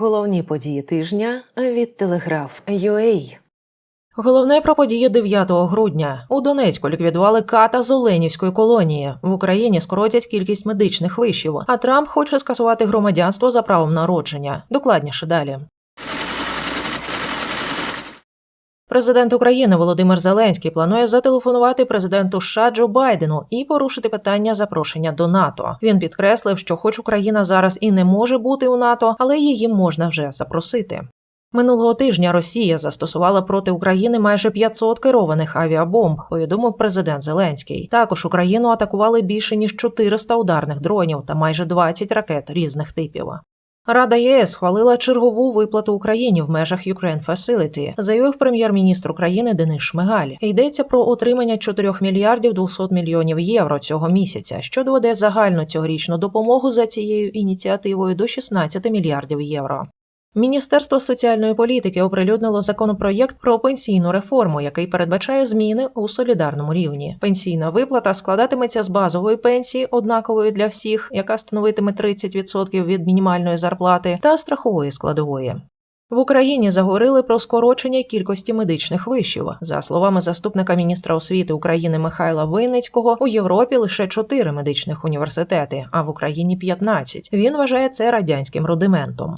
Головні події тижня від Телеграф UA. Головне про події 9 грудня. У Донецьку ліквідували ката з Оленівської колонії. В Україні скоротять кількість медичних вишів, а Трамп хоче скасувати громадянство за правом народження. Докладніше далі. Президент України Володимир Зеленський планує зателефонувати президенту США Джо Байдену і порушити питання запрошення до НАТО. Він підкреслив, що, хоч Україна зараз і не може бути у НАТО, але її можна вже запросити. Минулого тижня Росія застосувала проти України майже 500 керованих авіабомб, повідомив президент Зеленський. Також Україну атакували більше ніж 400 ударних дронів та майже 20 ракет різних типів. Рада ЄС схвалила чергову виплату Україні в межах Ukraine Facility, заявив прем'єр-міністр України Денис Шмигаль. Йдеться про отримання 4 мільярдів 200 мільйонів євро цього місяця, що доведе загальну цьогорічну допомогу за цією ініціативою до 16 мільярдів євро. Міністерство соціальної політики оприлюднило законопроєкт про пенсійну реформу, який передбачає зміни у солідарному рівні. Пенсійна виплата складатиметься з базової пенсії, однакової для всіх, яка становитиме 30% від мінімальної зарплати, та страхової складової. В Україні заговорили про скорочення кількості медичних вишів. За словами заступника міністра освіти України Михайла Винницького, у Європі лише 4 медичних університети, а в Україні 15. Він вважає це радянським рудиментом.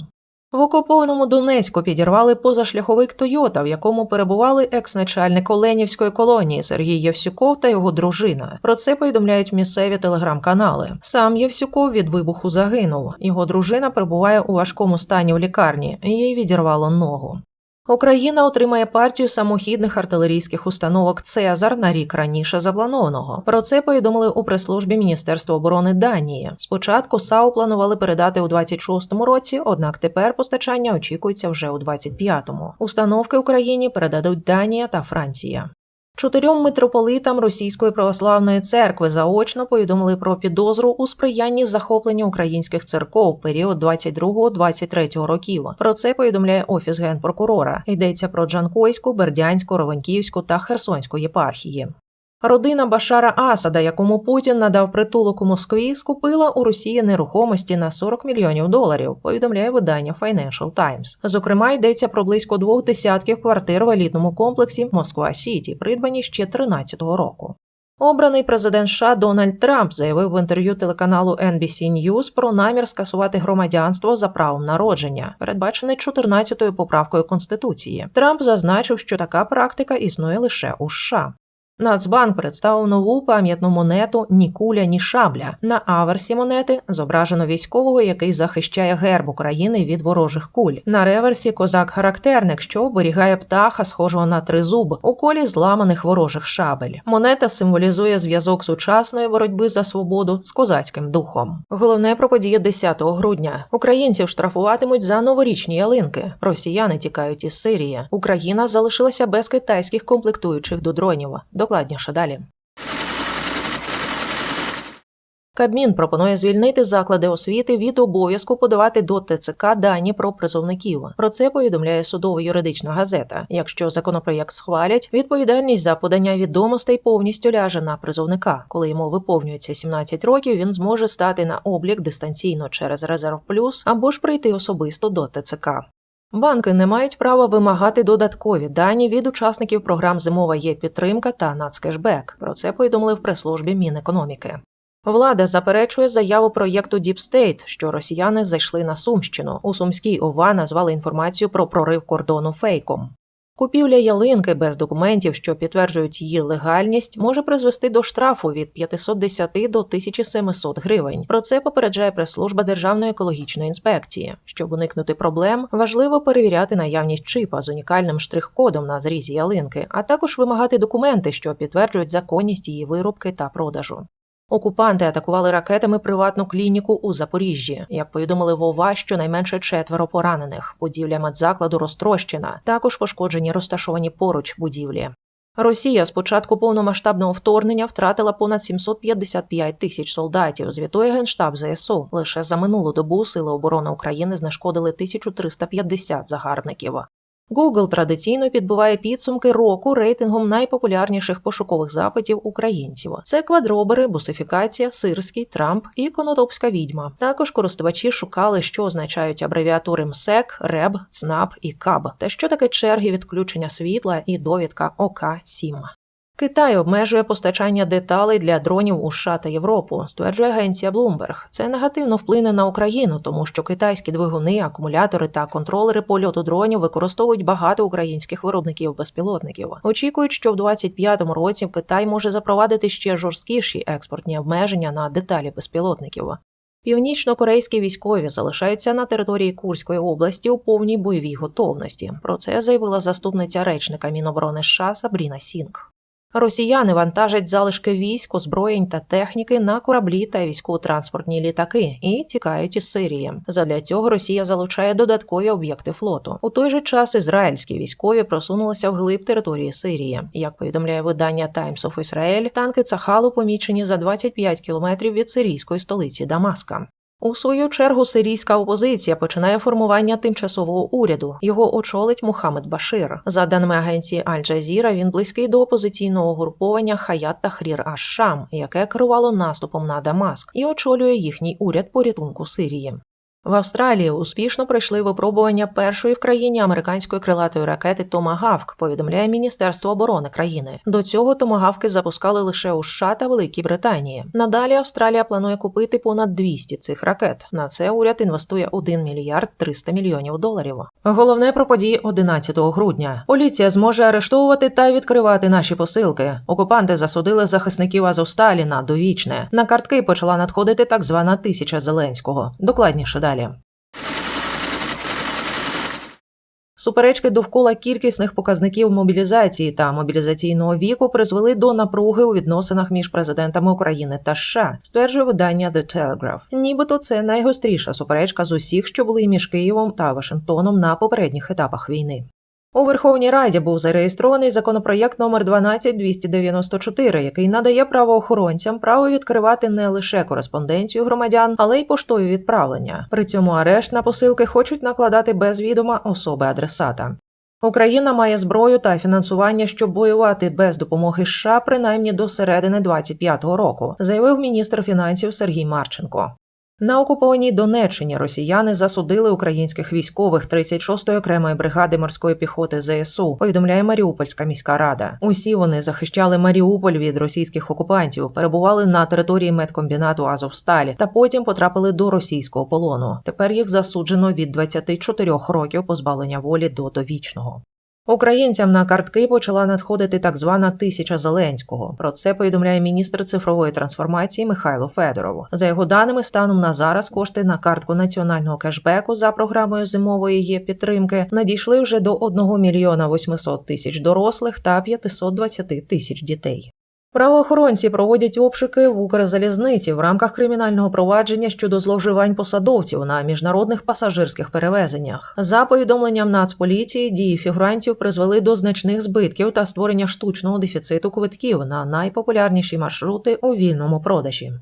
В окупованому Донецьку підірвали позашляховик Тойота, в якому перебували екс-начальник Оленівської колонії Сергій Євсюков та його дружина. Про це повідомляють місцеві телеграм-канали. Сам Євсюков від вибуху загинув. Його дружина перебуває у важкому стані в лікарні. Їй відірвало ногу. Україна отримає партію самохідних артилерійських установок Цезар на рік раніше запланованого. Про це повідомили у прес-службі Міністерства оборони Данії. Спочатку САУ планували передати у 26-му році, однак тепер постачання очікується вже у 25-му. Установки Україні передадуть Данія та Франція. Чотирьом митрополитам Російської православної церкви заочно повідомили про підозру у сприянні захопленню українських церков в період 22-23 років. Про це повідомляє офіс генпрокурора. Йдеться про Джанкойську, Бердянську, Ровенківську та Херсонську єпархії. Родина Башара Асада, якому Путін надав притулок у Москві, скупила у Росії нерухомості на 40 мільйонів доларів. Повідомляє видання Financial Times. Зокрема, йдеться про близько двох десятків квартир в елітному комплексі Москва Сіті, придбані ще 13-го року. Обраний президент США Дональд Трамп заявив в інтерв'ю телеканалу NBC News про намір скасувати громадянство за правом народження, передбачене 14-ю поправкою Конституції. Трамп зазначив, що така практика існує лише у США. Нацбанк представив нову пам'ятну монету ні куля, ні шабля. На аверсі монети зображено військового, який захищає герб України від ворожих куль. На реверсі козак-характерник, що оберігає птаха, схожого на тризуб, у колі зламаних ворожих шабель. Монета символізує зв'язок сучасної боротьби за свободу з козацьким духом. Головне про події 10 грудня. Українців штрафуватимуть за новорічні ялинки. Росіяни тікають із Сирії. Україна залишилася без китайських комплектуючих до дронів. Докладніше далі. Кабмін пропонує звільнити заклади освіти від обов'язку подавати до ТЦК дані про призовників. Про це повідомляє судово-юридична газета. Якщо законопроєкт схвалять, відповідальність за подання відомостей повністю ляже на призовника. Коли йому виповнюється 17 років, він зможе стати на облік дистанційно через резерв плюс або ж прийти особисто до ТЦК. Банки не мають права вимагати додаткові дані від учасників програм Зимова є підтримка та Нацкешбек. Про це повідомили в прес-службі Мінекономіки. Влада заперечує заяву проєкту State, що росіяни зайшли на Сумщину. У Сумській ОВА назвали інформацію про прорив кордону фейком. Купівля ялинки без документів, що підтверджують її легальність, може призвести до штрафу від 510 до 1700 гривень. Про це попереджає прес-служба Державної екологічної інспекції. Щоб уникнути проблем, важливо перевіряти наявність чипа з унікальним штрих-кодом на зрізі ялинки, а також вимагати документи, що підтверджують законність її вирубки та продажу. Окупанти атакували ракетами приватну клініку у Запоріжжі. Як повідомили в ОВА, щонайменше четверо поранених. Будівля медзакладу розтрощена. Також пошкоджені розташовані поруч будівлі. Росія з початку повномасштабного вторгнення втратила понад 755 тисяч солдатів. Звітує генштаб ЗСУ. Лише за минулу добу сили оборони України знешкодили 1350 загарбників. Google традиційно підбиває підсумки року рейтингом найпопулярніших пошукових запитів українців. Це квадробери, бусифікація, сирський, Трамп і конотопська відьма. Також користувачі шукали, що означають абревіатури МСЕК, РЕБ, ЦНАП і КАБ, та що таке черги відключення світла і довідка ОК-7. Китай обмежує постачання деталей для дронів у США та Європу, стверджує агенція Bloomberg. Це негативно вплине на Україну, тому що китайські двигуни, акумулятори та контролери польоту дронів використовують багато українських виробників безпілотників. Очікують, що в 2025 році Китай може запровадити ще жорсткіші експортні обмеження на деталі безпілотників. Північно-корейські військові залишаються на території Курської області у повній бойовій готовності. Про це заявила заступниця речника Міноборони США Сабріна Сінг. Росіяни вантажать залишки військ, озброєнь та техніки на кораблі та військово-транспортні літаки і тікають із Сирії. Задля цього Росія залучає додаткові об'єкти флоту. У той же час ізраїльські військові просунулися вглиб території Сирії. Як повідомляє видання Times of Israel, танки Цахалу помічені за 25 кілометрів від сирійської столиці Дамаска. У свою чергу сирійська опозиція починає формування тимчасового уряду. Його очолить Мухаммед Башир. За даними агенції Аль-Джазіра, він близький до опозиційного угруповання Хаят Тахрір Аш-Шам, яке керувало наступом на Дамаск, і очолює їхній уряд порятунку Сирії. В Австралії успішно пройшли випробування першої в країні американської крилатої ракети Томагавк, повідомляє Міністерство оборони країни. До цього томагавки запускали лише у США та Великій Британії. Надалі Австралія планує купити понад 200 цих ракет. На це уряд інвестує 1 мільярд 300 мільйонів доларів. Головне про події 11 грудня. Поліція зможе арештовувати та відкривати наші посилки. Окупанти засудили захисників Азовсталі на довічне. На картки почала надходити так звана тисяча Зеленського. Докладніше далі. Суперечки довкола кількісних показників мобілізації та мобілізаційного віку призвели до напруги у відносинах між президентами України та США, стверджує видання The Telegraph. Нібито це найгостріша суперечка з усіх, що були між Києвом та Вашингтоном на попередніх етапах війни. У Верховній Раді був зареєстрований законопроєкт номер 12294, який надає правоохоронцям право відкривати не лише кореспонденцію громадян, але й поштові відправлення. При цьому арешт на посилки хочуть накладати без відома особи адресата. Україна має зброю та фінансування, щоб воювати без допомоги США принаймні до середини 25-го року, заявив міністр фінансів Сергій Марченко. На окупованій Донеччині росіяни засудили українських військових 36-ї окремої бригади морської піхоти ЗСУ. Повідомляє Маріупольська міська рада. Усі вони захищали Маріуполь від російських окупантів, перебували на території медкомбінату Азовсталі та потім потрапили до російського полону. Тепер їх засуджено від 24 років позбавлення волі до довічного. Українцям на картки почала надходити так звана тисяча Зеленського. Про це повідомляє міністр цифрової трансформації Михайло Федоров. За його даними, станом на зараз кошти на картку національного кешбеку за програмою зимової є підтримки надійшли вже до 1 мільйона 800 тисяч дорослих та 520 тисяч дітей. Правоохоронці проводять обшуки в Укрзалізниці в рамках кримінального провадження щодо зловживань посадовців на міжнародних пасажирських перевезеннях. За повідомленням Нацполіції, дії фігурантів призвели до значних збитків та створення штучного дефіциту квитків на найпопулярніші маршрути у вільному продажі.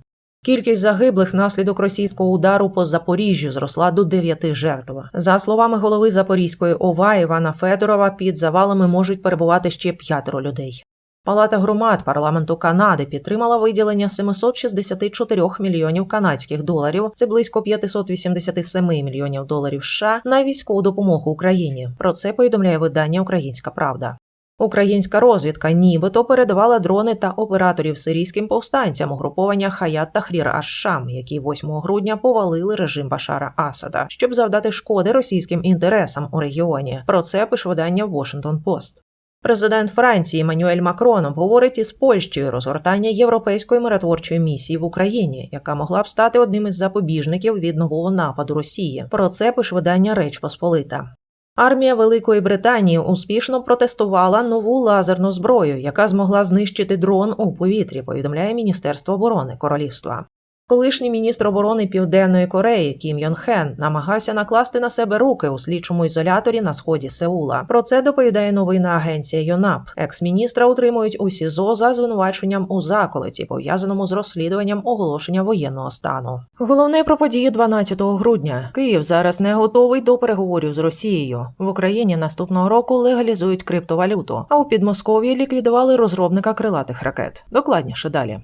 Кількість загиблих внаслідок російського удару по Запоріжжю зросла до 9 жертв. За словами голови Запорізької ОВА Івана Федорова, під завалами можуть перебувати ще п'ятеро людей. Палата громад парламенту Канади підтримала виділення 764 мільйонів канадських доларів, це близько 587 мільйонів доларів США на військову допомогу Україні. Про це повідомляє видання Українська Правда. Українська розвідка нібито передавала дрони та операторів сирійським повстанцям угруповання Хаят Тахрір Аш-Шам, які 8 грудня повалили режим Башара Асада, щоб завдати шкоди російським інтересам у регіоні. Про це пише видання Washington Post. Президент Франції Манюель Макрон обговорить із Польщею розгортання європейської миротворчої місії в Україні, яка могла б стати одним із запобіжників від нового нападу Росії. Про це пише видання Реч Посполита. Армія Великої Британії успішно протестувала нову лазерну зброю, яка змогла знищити дрон у повітрі. Повідомляє Міністерство оборони Королівства. Колишній міністр оборони Південної Кореї Кім Йон Хен намагався накласти на себе руки у слідчому ізоляторі на сході Сеула. Про це доповідає новина агенція ЮНАП. Екс-міністра утримують у СІЗО за звинуваченням у заколоті, пов'язаному з розслідуванням оголошення воєнного стану. Головне про події 12 грудня. Київ зараз не готовий до переговорів з Росією. В Україні наступного року легалізують криптовалюту, а у Підмосков'ї ліквідували розробника крилатих ракет. Докладніше далі.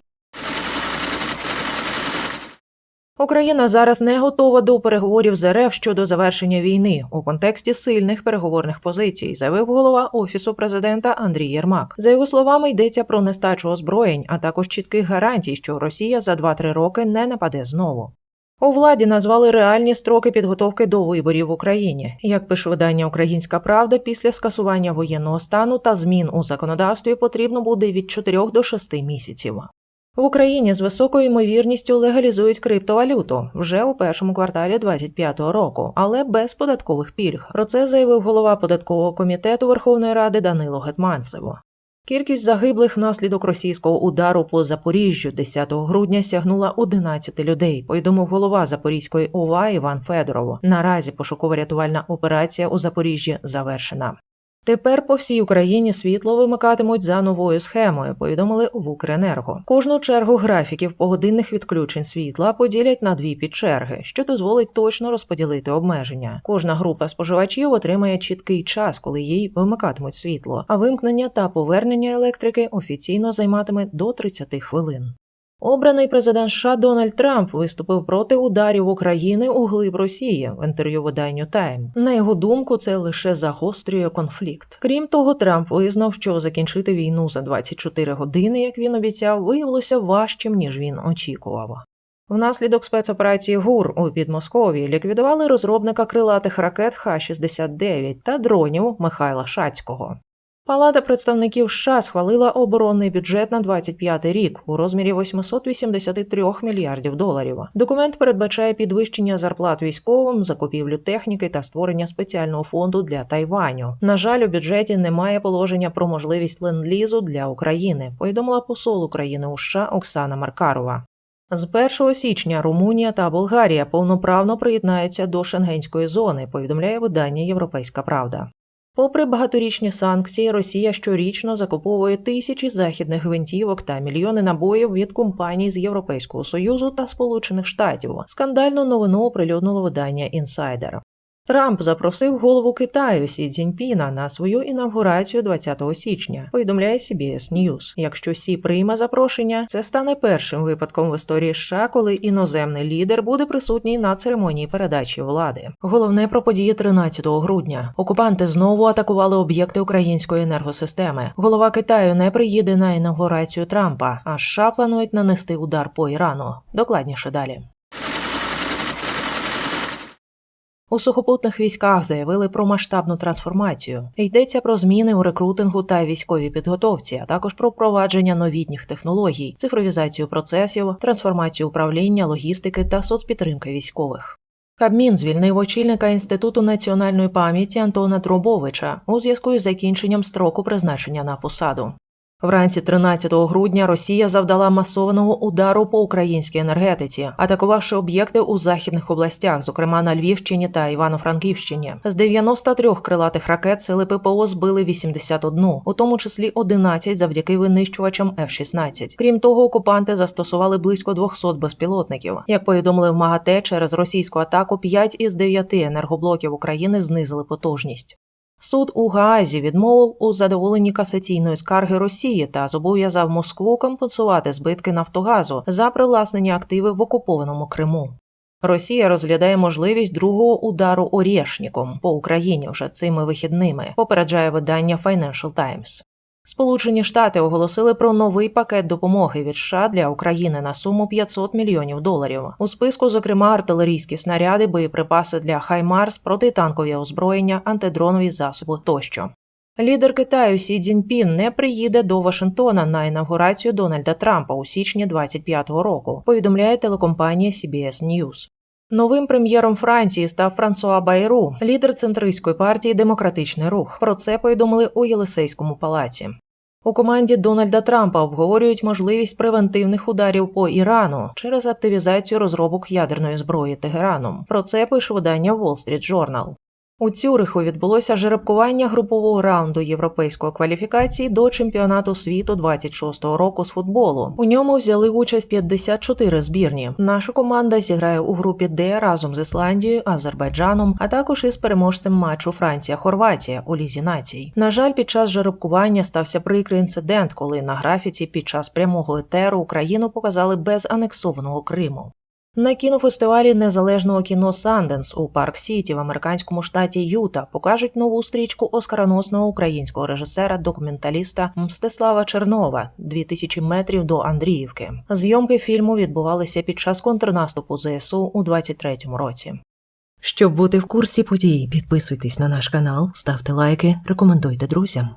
Україна зараз не готова до переговорів з РФ щодо завершення війни у контексті сильних переговорних позицій, заявив голова офісу президента Андрій Єрмак. За його словами, йдеться про нестачу озброєнь, а також чітких гарантій, що Росія за 2-3 роки не нападе знову. У владі назвали реальні строки підготовки до виборів в Україні. Як пише видання Українська Правда, після скасування воєнного стану та змін у законодавстві потрібно буде від 4 до 6 місяців. В Україні з високою ймовірністю легалізують криптовалюту вже у першому кварталі 2025 року, але без податкових пільг. Про це заявив голова податкового комітету Верховної Ради Данило Гетманцево. Кількість загиблих внаслідок російського удару по Запоріжжю 10 грудня сягнула 11 людей. Повідомив голова Запорізької ОВА Іван Федоров. Наразі пошуково-рятувальна операція у Запоріжжі завершена. Тепер по всій Україні світло вимикатимуть за новою схемою, повідомили в Укренерго. Кожну чергу графіків погодинних відключень світла поділять на дві підчерги, що дозволить точно розподілити обмеження. Кожна група споживачів отримає чіткий час, коли їй вимикатимуть світло, а вимкнення та повернення електрики офіційно займатиме до 30 хвилин. Обраний президент США Дональд Трамп виступив проти ударів України у глиб Росії в інтерв'ю виданню Тайм. На його думку, це лише загострює конфлікт. Крім того, Трамп визнав, що закінчити війну за 24 години, як він обіцяв, виявилося важчим ніж він очікував. Внаслідок спецоперації ГУР у Підмосков'ї ліквідували розробника крилатих ракет Х-69 та дронів Михайла Шацького. Палата представників США схвалила оборонний бюджет на 25 рік у розмірі 883 мільярдів доларів. Документ передбачає підвищення зарплат військовим, закупівлю техніки та створення спеціального фонду для Тайваню. На жаль, у бюджеті немає положення про можливість ленд-лізу для України. Повідомила посол України у США Оксана Маркарова. З 1 січня Румунія та Болгарія повноправно приєднаються до шенгенської зони. Повідомляє видання Європейська Правда. Попри багаторічні санкції, Росія щорічно закуповує тисячі західних гвинтівок та мільйони набоїв від компаній з Європейського союзу та Сполучених Штатів. Скандальну новину оприлюднило видання Інсайдер. Трамп запросив голову Китаю Сі Цзіньпіна на свою інавгурацію 20 січня. Повідомляє CBS News. Якщо Сі прийме запрошення, це стане першим випадком в історії США, коли іноземний лідер буде присутній на церемонії передачі влади. Головне про події 13 грудня. Окупанти знову атакували об'єкти української енергосистеми. Голова Китаю не приїде на інавгурацію Трампа, а США планують нанести удар по Ірану. Докладніше далі. У сухопутних військах заявили про масштабну трансформацію. Йдеться про зміни у рекрутингу та військовій підготовці, а також про впровадження новітніх технологій, цифровізацію процесів, трансформацію управління, логістики та соцпідтримки військових. Кабмін звільнив очільника інституту національної пам'яті Антона Трубовича у зв'язку із закінченням строку призначення на посаду. Вранці 13 грудня Росія завдала масованого удару по українській енергетиці, атакувавши об'єкти у західних областях, зокрема на Львівщині та Івано-Франківщині. З 93 крилатих ракет сили ППО збили 81, у тому числі 11 завдяки винищувачам F-16. Крім того, окупанти застосували близько 200 безпілотників. Як повідомили в МАГАТЕ, через російську атаку 5 із 9 енергоблоків України знизили потужність. Суд у Гаазі відмовив у задоволенні касаційної скарги Росії та зобов'язав Москву компенсувати збитки Нафтогазу за привласнені активи в окупованому Криму. Росія розглядає можливість другого удару орєшніком по Україні вже цими вихідними. Попереджає видання Financial Times. Сполучені Штати оголосили про новий пакет допомоги від США для України на суму 500 мільйонів доларів. У списку, зокрема, артилерійські снаряди, боєприпаси для Хаймарс, протитанкові озброєння, антидронові засоби тощо. Лідер Китаю Сі Цзіньпін не приїде до Вашингтона на інавгурацію Дональда Трампа у січні 25-го року. Повідомляє телекомпанія CBS News. Новим прем'єром Франції став Франсуа Байру, лідер центристської партії Демократичний рух. Про це повідомили у Єлисейському палаці. У команді Дональда Трампа обговорюють можливість превентивних ударів по Ірану через активізацію розробок ядерної зброї Тегераном. Про це пише видання Wall Street Journal. У Цюриху відбулося жеребкування групового раунду європейської кваліфікації до чемпіонату світу 26-го року з футболу. У ньому взяли участь 54 збірні. Наша команда зіграє у групі Д разом з Ісландією, Азербайджаном, а також із переможцем матчу Франція-Хорватія у лізі націй. На жаль, під час жеребкування стався прикрий інцидент, коли на графіці під час прямого етеру Україну показали без анексованого Криму. На кінофестивалі незалежного кіно Санденс у Парк Сіті в американському штаті Юта покажуть нову стрічку оскароносного українського режисера-документаліста Мстислава Чернова «2000 метрів до Андріївки. Зйомки фільму відбувалися під час контрнаступу ЗСУ у 23-му році. Щоб бути в курсі подій, підписуйтесь на наш канал, ставте лайки, рекомендуйте друзям.